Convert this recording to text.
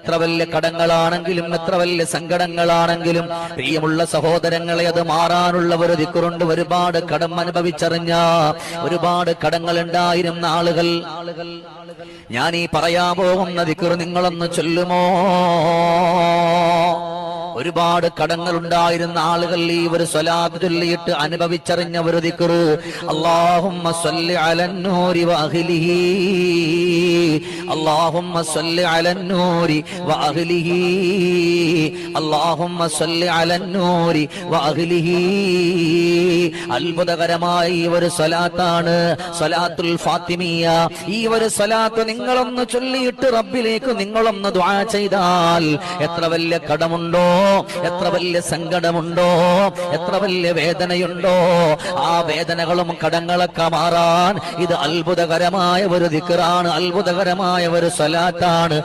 എത്ര വലിയ കടങ്ങളാണെങ്കിലും എത്ര വലിയ സങ്കടങ്ങളാണെങ്കിലും പ്രിയമുള്ള സഹോദരങ്ങളെ അത് മാറാനുള്ള ഒരു ദിക്കുറുണ്ട്. ഒരുപാട് കടം അനുഭവിച്ചറിഞ്ഞ ഒരുപാട് കടങ്ങൾ ഉണ്ടായിരുന്ന ആളുകൾ. ഞാൻ ഈ പറയാൻ പോകുന്ന ദിക്കുറു നിങ്ങളൊന്ന് ചൊല്ലുമോ? ഒരുപാട് കടങ്ങൾ ഉണ്ടായിരുന്ന ആളുകൾ ഈ ഒരു സ്വലാത്ത് ചൊല്ലിയിട്ട് അനുഭവിച്ചറിഞ്ഞ ഒരു ദിക്കുറു. സ്വല്ലി അലന്നൂരി വഅഹ്ലിഹി അല്ലാഹുമ്മ النور അലന്നൂരി اللهم صل على النور വഅഹ്ലിഹി അത്ഭുതകരമായ ഈ ഒരു സലാത്താണ് സലാത്തുൽ ഫാത്തിമിയ. ഈ ഒരു സലാത്ത് നിങ്ങളൊന്ന് ചൊല്ലിയിട്ട് റബ്ബിലേക്ക് നിങ്ങളൊന്ന് ദുആ ചെയ്താൽ എത്ര വലിയ കടമുണ്ടോ? എത്ര വലിയ സങ്കടമുണ്ടോ? എത്ര വലിയ വേദനയുണ്ടോ? ആ വേദനകളും കടങ്ങളൊക്കെ മാറാൻ ഇത് അത്ഭുതകരമായ ഒരു ദിക്റാണ്. അത്ഭുതകരമായ ഒരു സ്വലാത്താണ്